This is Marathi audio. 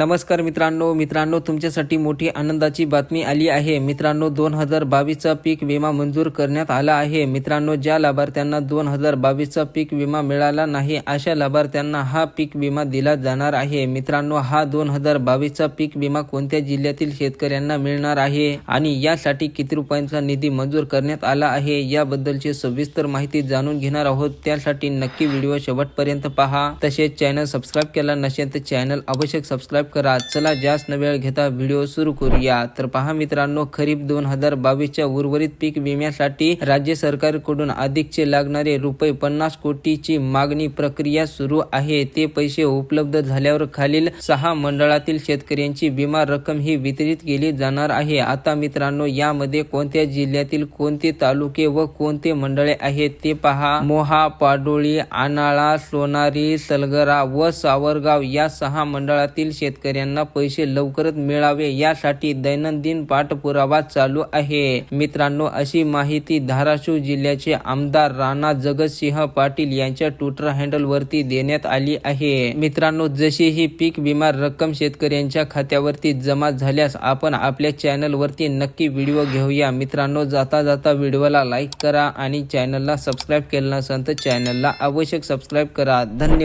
नमस्कार मित्रांनो मित्रांनो तुमच्यासाठी मोठी आनंदाची बातमी आली आहे. मित्रांनो दोन हजार बावीसचा पीक विमा मंजूर करण्यात आला आहे. मित्रांनो ज्या लाभार्थ्यांना दोन हजार बावीसचा पीक विमा मिळाला नाही अशा लाभार्थ्यांना हा पीक विमा दिला जाणार आहे. मित्रांनो हा दोन हजार बावीसचा पीक विमा कोणत्या जिल्ह्यातील शेतकऱ्यांना मिळणार आहे आणि यासाठी किती रुपयांचा निधी मंजूर करण्यात आला आहे याबद्दलची सविस्तर माहिती जाणून घेणार आहोत. त्यासाठी नक्की व्हिडिओ शेवटपर्यंत पहा. तसेच चॅनल सबस्क्राईब केला नसेल तर चॅनल आवश्यक सबस्क्राईब करा. चला जास्त वेळ घेता व्हिडिओ सुरू करूया. तर पहा मित्रांनो खरीप दोन हजार बावीसच्या उर्वरित पीक विम्यासाठी राज्य सरकारकडून अधिकचे लागणारे रुपये पन्नास कोटीची मागणी प्रक्रिया सुरू आहे. ते पैसे उपलब्ध झाल्यावर खालील सहा मंडळातील शेतकऱ्यांची विमा रक्कम ही वितरित केली जाणार आहे. आता मित्रांनो यामध्ये कोणत्या जिल्ह्यातील कोणते तालुके व कोणते मंडळे आहेत ते पहा. मोहा पाडोळी आनाळा सोनारी सलगरा व सावरगाव या सहा मंडळातील शेतकऱ्यांना पैसे लवकरच मिळावे यासाठी दैनंदिन पाठपुरावा चालू आहे. मित्रांनो अशी माहिती धाराशिव जिल्ह्याचे आमदार राणा जगतसिंह पाटील यांच्या ट्विटर हँडल वरती देण्यात आली आहे. मित्रांनो जशी ही पीक विमा रक्कम शेतकऱ्यांच्या खात्यावरती जमा झाल्यास आपण आपल्या चॅनल वरती नक्की व्हिडिओ घेऊया. मित्रांनो जाता जाता व्हिडिओला लाईक करा आणि चॅनलला सबस्क्राईब केलं नसेल तर चॅनलला आवश्यक सबस्क्राईब करा. धन्यवाद.